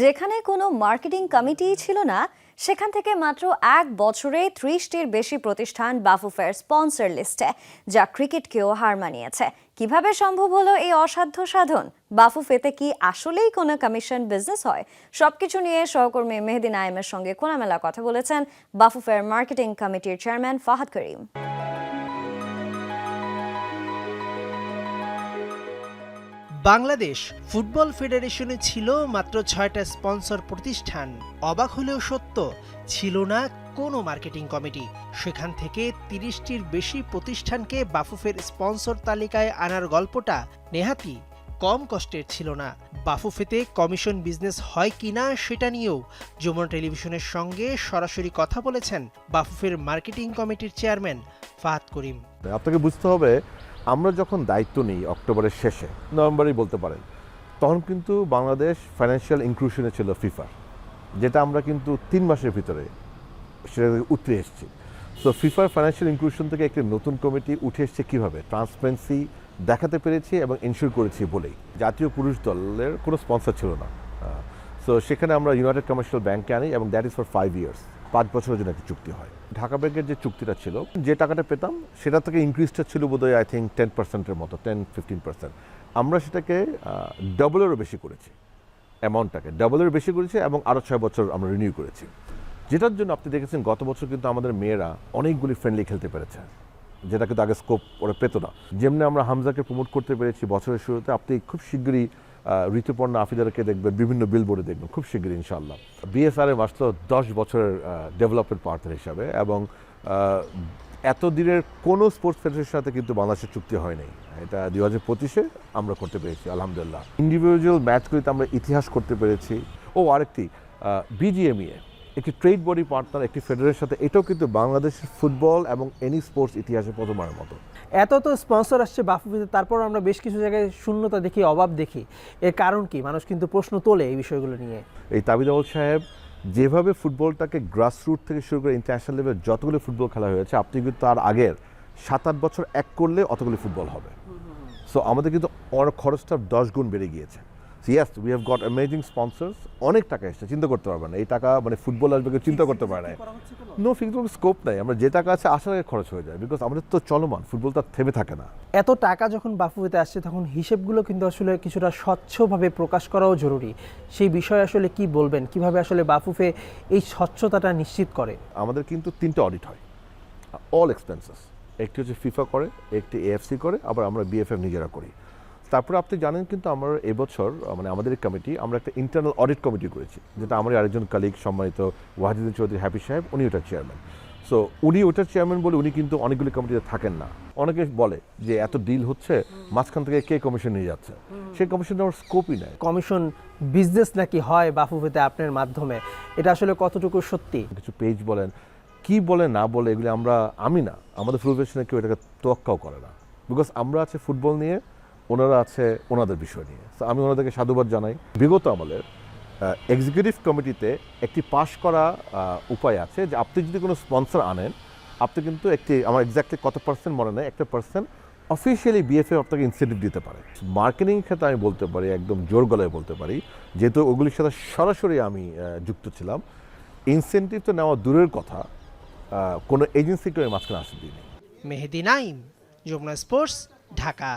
যেখানে কোনো মার্কেটিং কমিটিই ছিল না, সেখান থেকে মাত্র এক বছরে ত্রিশটির বেশি প্রতিষ্ঠান বাফুফের স্পন্সর লিস্টে, যা ক্রিকেটকেও হার মানিয়েছে। কীভাবে সম্ভব হলো এই অসাধ্য সাধন? বাফুফেতে কি আসলেই কোনো কমিশন বিজনেস হয়? সবকিছু নিয়ে সহকর্মী মেহেদি নাইমের সঙ্গে খোলামেলা কথা বলেছেন বাফুফের মার্কেটিং কমিটির চেয়ারম্যান ফাহাদ করিম। বাংলাদেশ ফুটবল ফেডারেশনে ছিল মাত্র ছয়টা স্পন্সর প্রতিষ্ঠান। অবাক হলেও সত্য, ছিল না কোনো মার্কেটিং কমিটি। সেখান থেকে তিরিশটির বেশি প্রতিষ্ঠানকে বাফুফের স্পন্সর তালিকায় আনার গল্পটা নেহাতি কম কষ্টের ছিল না। বাফুফেতে কমিশন বিজনেস হয় কিনা সেটা নিয়েও যমুনা টেলিভিশনের সঙ্গে সরাসরি কথা বলেছেন বাফুফের মার্কেটিং কমিটির চেয়ারম্যান ফাহাদ করিম। আপনাকে বুঝতে হবে আমরা যখন দায়িত্ব নিই অক্টোবরের শেষে, নভেম্বরেই বলতে পারেন, তখন কিন্তু বাংলাদেশ ফাইন্যান্সিয়াল ইনক্লুশনে ছিল ফিফার যেটা আমরা কিন্তু তিন মাসের ভিতরে সেটা উতরে এসেছি। সো ফিফার ফাইন্যান্সিয়াল ইনক্লুশন থেকে একটি নতুন কমিটি উঠে এসছে কীভাবে? ট্রান্সপারেন্সি দেখাতে পেরেছি এবং এনশিওর করেছি বলেই। জাতীয় পুরুষ দলের কোনো স্পন্সর ছিল না। সো সেখানে আমরা ইউনাইটেড কমার্শিয়াল ব্যাংকে আনি এবং that is for five years পাঁচ বছরের জন্য একটা চুক্তি হয়। ঢাকা ব্যাংকের যে চুক্তিটা ছিল, যে টাকাটা পেতাম, সেটা থেকে ইনক্রিজটা ছিল বোধহয় আই থিঙ্ক টেন পার্সেন্টের মতো টেন ফিফটিন পার্সেন্ট আমরা সেটাকে ডবলেরও বেশি করেছি অ্যামাউন্টটাকে ডবলের বেশি করেছি এবং আরও ছয় বছর আমরা রিনিউ করেছি। যেটার জন্য আপনি দেখেছেন, গত বছর কিন্তু আমাদের মেয়েরা অনেকগুলি ফ্রেন্ডলি খেলতে পেরেছে, যেটা কিন্তু আগে স্কোপ ওরা পেত না। যেমনি আমরা হামজাকে প্রমোট করতে পেরেছি বছরের শুরুতে, আপনি খুব শীঘ্রই ঋতুপর্ণা আফিদারকে দেখবেন বিভিন্ন বিলবোর্ডে দেখবেন খুব শীঘ্রই ইনশাল্লাহ বিএসআর এ আসলো দশ বছরের ডেভেলপমেন্ট পার্টনার হিসাবে এবং আহ, এত দিনের কোনো স্পোর্টস ফেডারেশনের সাথে কিন্তু বাংলাদেশের চুক্তি হয় নাই। এটা দুই হাজার পঁচিশে আমরা করতে পেরেছি আলহামদুলিল্লাহ। ইন্ডিভিজুয়াল ম্যাচগুলিতে আমরা ইতিহাস করতে পেরেছি। ও আরেকটি বিজিএমইএ একটি ট্রেড বডি পার্টনার একটি ফেডারেশনের সাথে এটাও কিন্তু বাংলাদেশের ফুটবল এবং এনি স্পোর্টস ইতিহাসে প্রথমবারের মতো। এত তো স্পন্সর আসছে বাফুফিতে তারপর আমরা বেশ কিছু জায়গায় শূন্যতা দেখি অভাব দেখি। এর কারণ কি? মানুষ কিন্তু প্রশ্ন তোলে এই বিষয়গুলো নিয়ে। এই তাবিদাউল সাহেব যেভাবে ফুটবলটাকে গ্রাসরুট থেকে শুরু করে ইন্টারন্যাশনাল লেভেল যতগুলো ফুটবল খেলা হয়েছে আপনি কিন্তু তার আগের সাত আট বছর এক করলে অতগুলি ফুটবল হবে। সো আমাদের কিন্তু খরচটা দশ গুণ বেড়ে গিয়েছে। Yes we have got amazing sponsors অনেক টাকা এসছে চিন্তা করতে পারবেন না। এই টাকা মানে ফুটবল আসবে কেউ চিন্তা করতে পারে না। নো ফিক্স স্কোপ নাই। আমরা যে টাকা আছে আসার আগে খরচ হয়ে যায়। বিকজ আমাদের তো চলমান ফুটবল তো আর থেমে থাকে না। এত টাকা যখন বাফুফিতে আসছে তখন হিসেবগুলো কিন্তু আসলে কিছুটা স্বচ্ছভাবে প্রকাশ করাও জরুরি। সেই বিষয়ে আসলে কি বলবেন? কীভাবে আসলে বাফুফে এই স্বচ্ছতাটা নিশ্চিত করে? আমাদের কিন্তু তিনটে অডিট হয়। অল এক্সপেন্সেস একটি হচ্ছে ফিফা করে একটি এএফসি করে আবার আমরা বিএফএফ নিজেরা করি। তারপরে আপনি জানেন কিন্তু আমার এবছর মানে আমাদের কমিটি আমরা একটা ইন্টারনাল অডিট কমিটি করেছি যেটা আমার আরেকজন কালিগ সম্মানিত ওয়াহিদুদ্দিন চৌধুরী হ্যাপি সাহেব উনি ওটার চেয়ারম্যান সো উনি ওটার চেয়ারম্যান বলে উনি কিন্তু অনেকগুলি কমিটিতে থাকেন না। অনেকে বলে যে এত ডিল হচ্ছে মাঝখান থেকে কে কমিশন নিয়ে যাচ্ছে? সেই কমিশন আমার স্কোপই নেই। কমিশন বিজনেস নাকি হয় বাফুফেতে আপনার মাধ্যমে? এটা আসলে কতটুকু সত্যি? কিছু পেজ বলেন কি বলে না বলে এগুলি আমরা আমি না আমাদের প্রফেশনে কেউ এটাকে তোয়াক্কাও করে না। বিকজ আমরা আছে ফুটবল নিয়ে ওনারা আছে ওনাদের বিষয় নিয়ে। আমি ওনাদেরকে সাধুবাদ জানাই। বিগত আমলের এক্সিকিউটিভ কমিটিতে একটি পাশ করা উপায় আছে যে আপনি যদি কোনো স্পন্সর আনেন, আপনি কিন্তু একটি, আমার এক্স্যাক্টলি কত পার্সেন্ট মনে নেই, একটা পার্সেন্ট অফিসিয়ালি বিএফএ আপনাকে ইনসেন্টিভ দিতে পারে। মার্কেটিং ক্ষেত্রে আমি বলতে পারি, একদম জোর গলায় বলতে পারি, যেহেতু ওগুলির সাথে সরাসরি আমি যুক্ত ছিলাম ইনসেন্টিভ তো নেওয়া দূরের কথা কোনো এজেন্সিকে ওই মাঝখানে আসতে দিইনি। মেহেদি নাইম, যমুনা স্পোর্টস, ঢাকা।